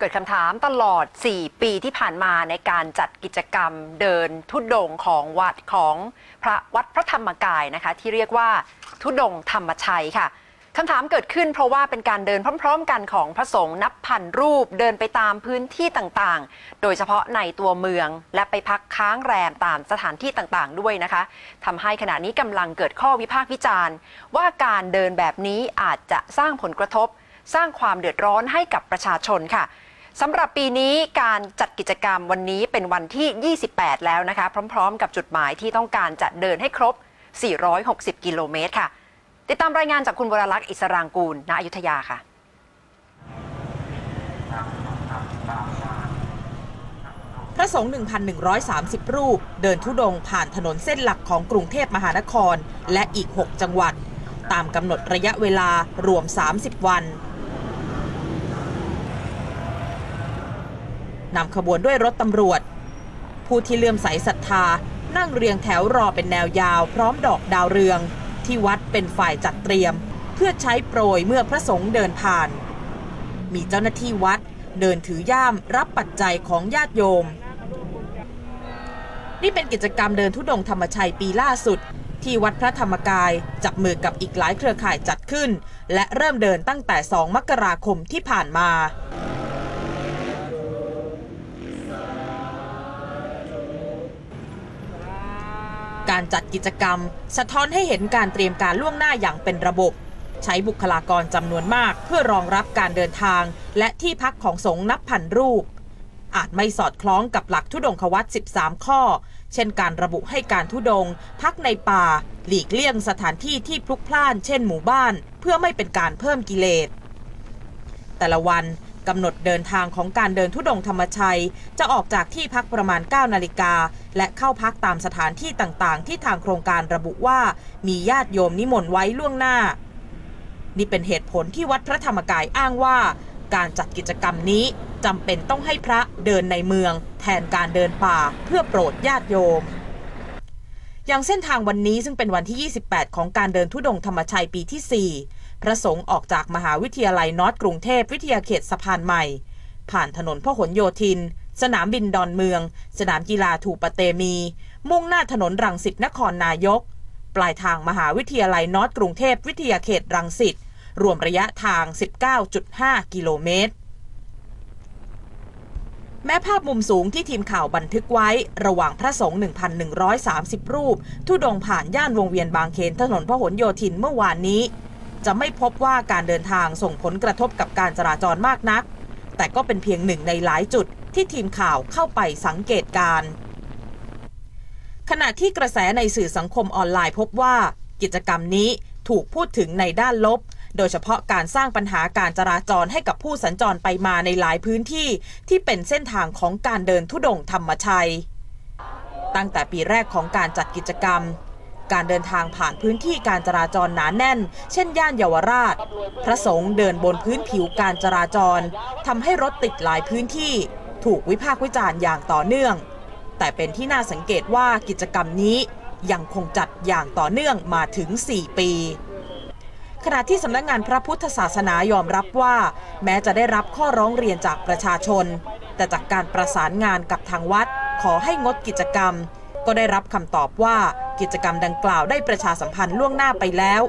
เกิดคำถามตลอด 4 ปีที่ผ่านมาในการจัดกิจกรรมเดินทุดงของวัดของพระวัดพระธรรมกายนะคะ ที่เรียกว่าทุดงธรรมชัยค่ะคำถามเกิดขึ้นเพราะว่าเป็นการเดินพร้อม ๆ กันของพระสงฆ์นับพันรูปเดินไปตามพื้นที่ต่างๆ โดยเฉพาะในตัวเมืองและไปพักค้างแรมตามสถานที่ต่างๆ ด้วยนะคะทำให้ขณะนี้กำลังเกิดข้อวิพากษ์วิจารณ์ ว่าการเดินแบบนี้อาจจะสร้างผลกระทบ สร้างความเดือดร้อนให้กับประชาชนค่ะ สำหรับปีนี้การจัดกิจกรรมวันนี้เป็นวันที่ 28 แล้วนะคะ พร้อมๆ กับจุดหมายที่ต้องการจะเดินให้ครบ 460 กิโลเมตรค่ะ ติดตามรายงานจากคุณวรลักษณ์อิสรางกูลณอยุธยาค่ะพระสงฆ์ 1,130 รูป เดินทุดงค์ผ่านถนนเส้นหลักของกรุงเทพมหานคร และอีก 6 จังหวัด ตามกำหนดระยะเวลารวม 30 วัน นำขบวนด้วยรถตำรวจ ผู้ที่เลื่อมใสศรัทธานั่งเรียงแถวรอเป็นแนวยาว พร้อมดอกดาวเรือง ที่วัดเป็นฝ่ายจัดเตรียม เพื่อใช้โปรยเมื่อพระสงฆ์เดินผ่าน มีเจ้าหน้าที่วัดเดินถือย่ามรับปัจจัยของญาติโยม นี่เป็นกิจกรรมเดินทุดงค์ธรรมชัยปีล่าสุด ที่วัดพระธรรมกายจับมือกับอีกหลายเครือข่ายจัดขึ้น และเริ่มเดินตั้งแต่ 2 มกราคมที่ผ่านมา การจัดกิจกรรม สะท้อนให้เห็นการเตรียมการล่วงหน้าอย่างเป็นระบบ ใช้บุคลากรจำนวนมากเพื่อรองรับการเดินทาง และที่พักของสงฆ์นับพันรูป อาจไม่สอดคล้องกับหลักทุดงควัต13 ข้อ เช่นการระบุให้การทุดง พักในป่า หลีกเลี่ยงสถานที่ที่พลุกพล่าน เช่นหมู่บ้าน เพื่อไม่เป็นการเพิ่มกิเลสแต่ละวัน กำหนดเดินทางของการเดินทุดงธรรมชัย จะออกจากที่พักประมาณ 9 นาฬิกา และเข้าพักตามสถานที่ต่างๆ ที่ทางโครงการระบุว่า มีญาติโยมนิมนต์ไว้ล่วงหน้า นี่เป็นเหตุผลที่วัดพระธรรมกายอ้างว่า การจัดกิจกรรมนี้จำเป็นต้องให้พระเดินในเมือง แทนการเดินป่าเพื่อโปรดญาติโยมอย่างเส้นทางวันนี้ซึ่งเป็นวันที่ 28 ของการเดินทุดงธรรมชัยปีที่ 4 พระสงฆ์ออกจากมหาวิทยาลัยนอร์ทกรุงเทพวิทยาเขตสะพานใหม่ ผ่านถนนพหลโยธิน สนามบินดอนเมือง สนามกีฬาถูปะเตมี มุ่งหน้าถนนรังสิตนครนายก ปลายทางมหาวิทยาลัยนอร์ทกรุงเทพวิทยาเขตรังสิตรวมระยะทาง 19.5 กิโลเมตร แม้ภาพมุมสูงที่ทีมข่าวบันทึกไว้ ระหว่างพระสงฆ์ 1,130 รูป ทุดงผ่านย่านวงเวียนบางเขนถนนพหลโยธินเมื่อวานนี้ จะไม่พบว่าการเดินทางส่งผลกระทบกับการจราจรมากนัก แต่ก็เป็นเพียงหนึ่งในหลายจุดที่ทีมข่าวเข้าไปสังเกตการขณะที่กระแสในสื่อสังคมออนไลน์พบว่า กิจกรรมนี้ถูกพูดถึงในด้านลบ โดยเฉพาะการสร้างปัญหาการจราจรให้กับผู้สัญจรไปมาในหลายพื้นที่ ที่เป็นเส้นทางของการเดินทุดงค์ธรรมชัย ตั้งแต่ปีแรกของการจัดกิจกรรม การเดินทางผ่านพื้นที่การจราจรหนาแน่น เช่นย่านเยาวราช พระสงฆ์เดินบนพื้นผิวการจราจรทำให้รถติดหลายพื้นที่ ถูกวิพากษ์วิจารณ์อย่างต่อเนื่อง แต่เป็นที่น่าสังเกตว่ากิจกรรมนี้ยังคงจัดอย่างต่อเนื่องมาถึง 4 ปีขณะที่สำนักงงานพระพุทธศาสนายอมรับว่า แม้จะได้รับข้อร้องเรียนจากประชาชน แต่จากการประสานงานกับทางวัด ขอให้งดกิจกรรม ก็ได้รับคำตอบว่า กิจกรรมดังกล่าวได้ประชาสัมพันธ์ล่วงหน้าไปแล้ว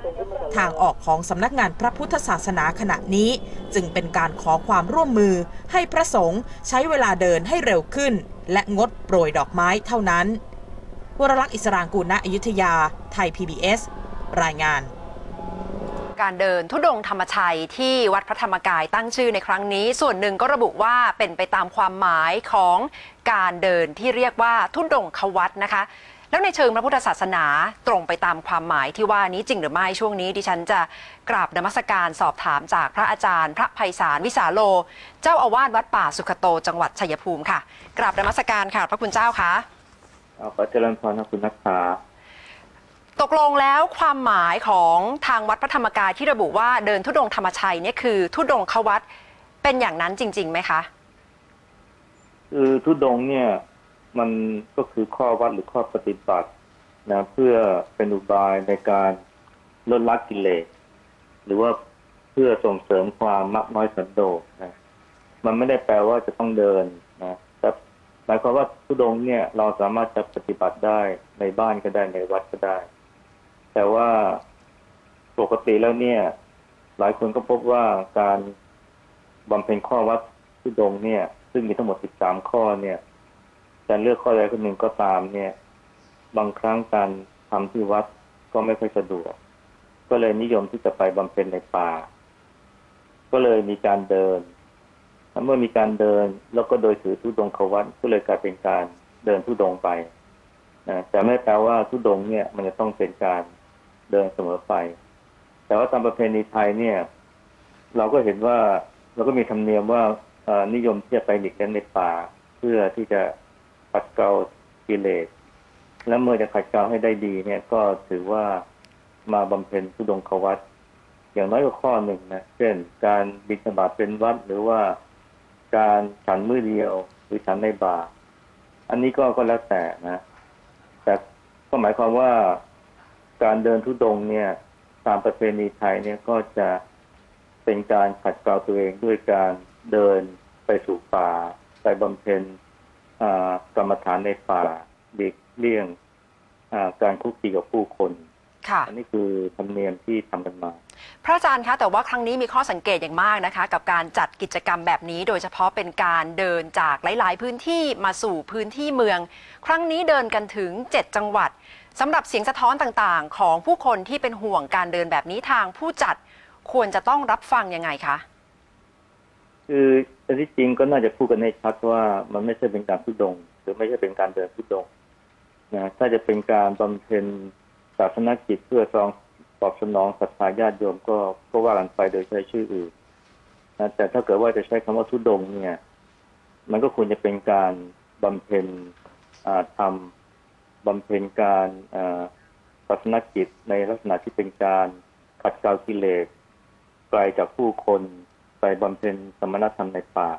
ทางออกของสำนักงานพระพุทธศาสนาขณะนี้ จึงเป็นการขอความร่วมมือ ให้พระสงฆ์ใช้เวลาเดินให้เร็วขึ้น และงดโปรยดอกไม้เท่านั้น วรลักษณ์อิสรางกูลณอยุธยา ไทย PBS รายงาน การเดินทุดงธรรมชัยที่วัดพระธรรมกายตั้งชื่อในครั้งนี้ ส่วนหนึ่งก็ระบุว่าเป็นไปตามความหมายของการเดินที่เรียกว่าทุดงควัตนะคะ แล้วในเชิงพระพุทธศาสนาตรงไปตามความหมายที่ว่านี้จริงหรือไม่ช่วงนี้ ดิฉันจะกราบนมัสการสอบถามจากพระอาจารย์ พระไพศาลวิสาโล เจ้าอาวาสวัดป่าสุขโตจังหวัดชัยภูมิค่ะ กราบนมัสการค่ะ พระคุณเจ้าคะขอเจริญพรนะคุณนักขา ตกลงแล้วความหมายของทางวัดพระธรรมกายที่ระบุว่าเดินทุดงธรรมชัยเนี่ยคือ ทุดงควัตเป็นอย่างนั้นจริงๆไหมคะ คือทุดงเนี่ย มันก็คือข้อวัดหรือข้อปฏิบัตินะเพื่อเป็นอุบายในการลดละกิเลสหรือว่าเพื่อส่งเสริมความมักน้อยสันโดษนะมันไม่ได้แปลว่าจะต้องเดินนะแต่หมายความว่าทุดงเนี่ยเราสามารถจะปฏิบัติได้ในบ้านก็ได้ในวัดก็ได้ แต่ว่าปกติแล้วเนี่ย หลายคนก็พบว่าการบำเพ็ญข้อวัดทุดงเนี่ย ซึ่งมีทั้งหมด 13 ข้อเนี่ยจะเลือกข้อใดข้อหนึ่งก็ตามเนี่ย บางครั้งการทำที่วัดก็ไม่ค่อยสะดวก ก็เลยนิยมที่จะไปบำเพ็ญในป่า ก็เลยมีการเดินเมื่อมีการเดินแล้วก็โดยถือทุดงควัตก็เลยกลายเป็นการเดินทุดงไปนะแต่ไม่แปลว่าทุดงเนี่ย มันจะต้องเป็นการ เดินเสมอไป แต่ว่าตามประเพณีไทยเนี่ย เราก็เห็นว่าเราก็มีธรรมเนียมว่าเอนิยมที่จะไปหลีกเล่นในป่า เพื่อที่จะขัดเกลากิเลสและเมื่อจะขัดเกลาให้ได้ดีเนี่ย ก็ถือว่ามาบำเพ็ญทุดงควัตอย่างน้อยก็ข้อหนึ่งนะเช่น การบิณฑบาตเป็นวัดหรือว่าการฉันมือเดียวหรือฉันในบาอันนี้ก็ก็แล้วแต่นะ แต่ก็หมายความว่า การเดินทุดงค์เนี่ยตามประเพณีไทยเนี่ยก็จะเป็นการขัดเกลาตัวเองด้วยการเดินไปสู่ป่า ไปบำเพ็ญอ่ากรรมฐานในป่าเด็กเลี่ยงอ่าการคุกคีกับผู้คนค่ะอันนี้คือธรรมเนียมที่ทำกันมา พระอาจารย์คะแต่ว่าครั้งนี้มีข้อสังเกตอย่างมากนะคะ กับการจัดกิจกรรมแบบนี้ โดยเฉพาะเป็นการเดินจากหลาย ๆ พื้นที่มาสู่พื้นที่เมือง ครั้งนี้เดินกันถึง 7 จังหวัด สำหรับเสียงสะท้อนต่างๆ ของผู้คนที่เป็นห่วงการเดินแบบนี้ทางผู้จัดควรจะต้องรับฟังยังไงคะคือแต่ที่จริงก็น่าจะพูดกันให้ชัดว่ามันไม่ใช่เป็นการทุดง หรือไม่ใช่เป็นการเดินทุดงนะถ้าจะเป็นการบำเพ็ญศาสนกิจเพื่อรองตอบสนองศรัทธาญาติโยมก็ก็ว่ากันไปโดยใช้ชื่ออื่นนะแต่ถ้าเกิดว่าจะใช้คำว่าทุดงเนี่ย มันก็ควรจะเป็นการบำเพ็ญทำ บำเพ็ญการศาสนกิจในลักษณะที่เป็นการขัดเกลากิเลสไกลจากผู้คนไปบำเพ็ญสมณธรรมในป่า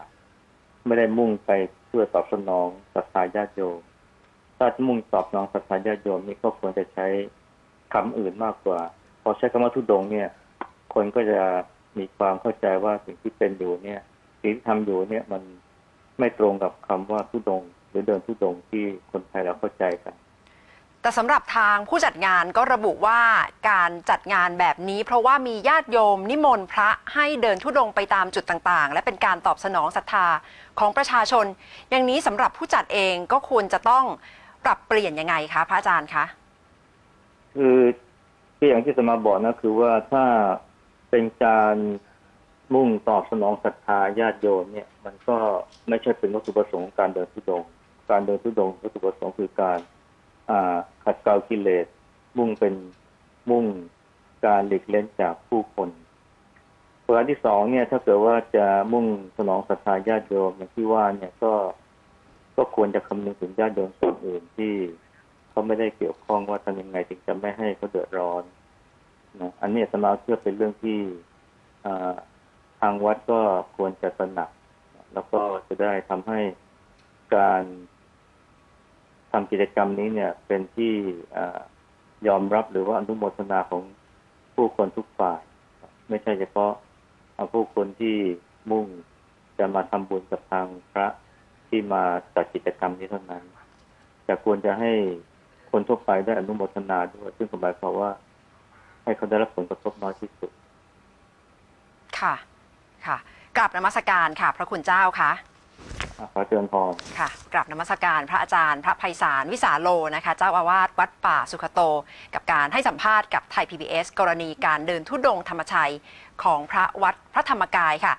ไม่ได้มุ่งไปเพื่อตอบสนองศรัทธาญาติโยมถ้ามุ่งตอบสนองศรัทธาญาติโยมนี่ก็ควรจะใช้คำอื่นมากกว่า พอใช้คำว่าทุดงเนี่ย คนก็จะมีความเข้าใจว่าสิ่งที่เป็นอยู่เนี่ยสิ่งที่ทำอยู่เนี่ยมันไม่ตรงกับคำว่าทุดง หรือเดินทุดงที่คนไทยเราเข้าใจกัน แต่สำหรับทางผู้จัดงานก็ระบุว่าการจัดงานแบบนี้ เพราะว่ามีญาติโยมนิมนต์พระให้เดินทุดงค์ไปตามจุดต่างๆ และเป็นการตอบสนองศรัทธาของประชาชน อย่างนี้สำหรับผู้จัดเองก็ควรจะต้องปรับเปลี่ยนยังไงคะพระอาจารย์คะคือคืออย่างที่จะมาบอกนะคือว่าถ้าเป็นการมุ่งตอบสนองศรัทธาญาติโยมเนี่ย มันก็ไม่ใช่เป็นวัตถุประสงค์การเดินทุดงค์การเดินทุดงค์วัตถุประสงค์คือการ ขัดเกลากิเลส มุ่งเป็นมุ่งการหลีกเล่นจากผู้คนประการที่สองเนี่ยถ้าเกิดว่าจะมุ่งสนองศรัทธาญาติโยมอย่างที่ว่าเนี่ยก็ก็ควรจะคำนึงถึงญาติโยมส่วนอื่นที่เขาไม่ได้เกี่ยวข้องว่าทำยังไงถึงจะไม่ให้เขาเดือดร้อนนะอันนี้อาตมาเชื่อเป็นเรื่องที่อทางวัดก็ควรจะตระหนัก แล้วก็จะได้ทำให้การ ทำกิจกรรมนี้เนี่ย เป็นที่อยอมรับหรือว่าอนุโมทนาของผู้คนทุกฝ่าย ไม่ใช่เฉพาะผู้คนที่มุ่งจะมาทำบุญกับทางพระที่มาจัดกิจกรรมนี้เท่านั้นแต่ควรจะให้คนทั่วไปได้อนุโมทนาด้วย ซึ่งหมายความว่า ให้เขาได้รับผลกระทบน้อยที่สุด ค่ะ ค่ะกราบนมัสการค่ะ พระคุณเจ้าค่ะ ขอเชิญพรค่ะกราบนมัสการพระอาจารย์ พระไพศาลวิสาโลนะคะ เจ้าอาวาสวัดป่าสุขโต กับการให้สัมภาษณ์กับไทย PBS กรณีการเดินทุดงค์ธรรมชัยของพระวัดพระธรรมกายค่ะ